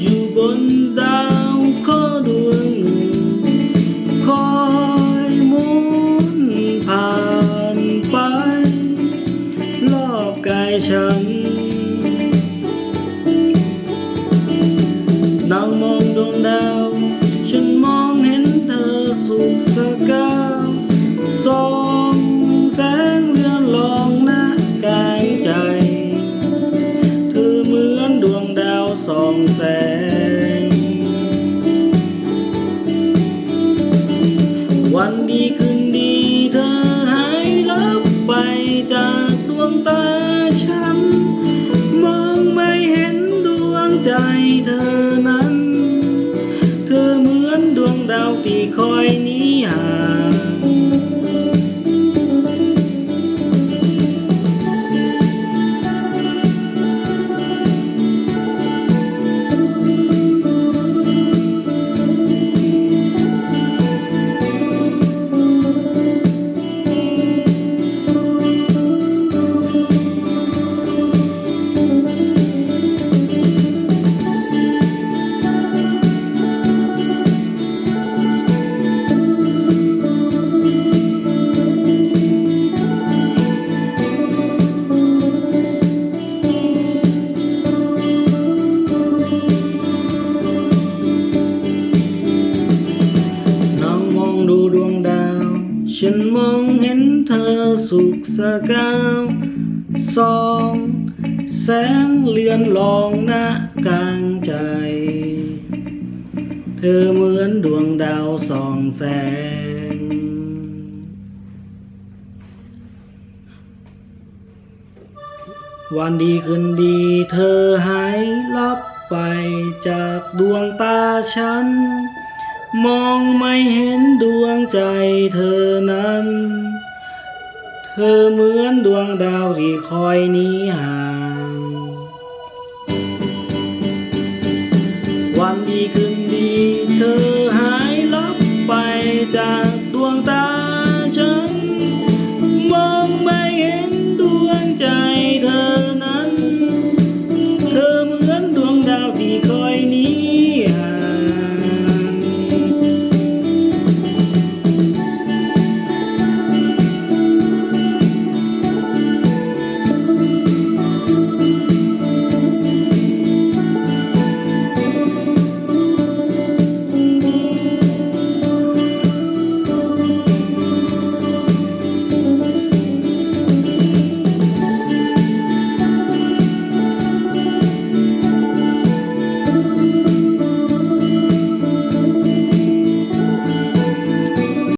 อยู่บนดาวขอดวงนคอยหมุนผ่านไป รอบกายฉันนางมองดวงดาว ฉันมองเห็นเธอสุขสกาวสอ องแสง วันดีคืนดีเธอหายลับไปจากดวงตาฉัน มองไม่เห็นดวงใจเธอนั้น เธอเหมือนดวงดาวที่คอยนี้หา ฉันมองเห็นเธอสุขสกาวส่องแสงเลือนลองหน้ากลางใจ เธอเหมือนดวงดาวส่องแสง วันดีคืนดีเธอหายลับไปจากดวงตาฉัน มองไม่เห็นดวงใจเธอนั้น เธอเหมือนดวงดาวที่คอยหนีห่าง วันดีคืน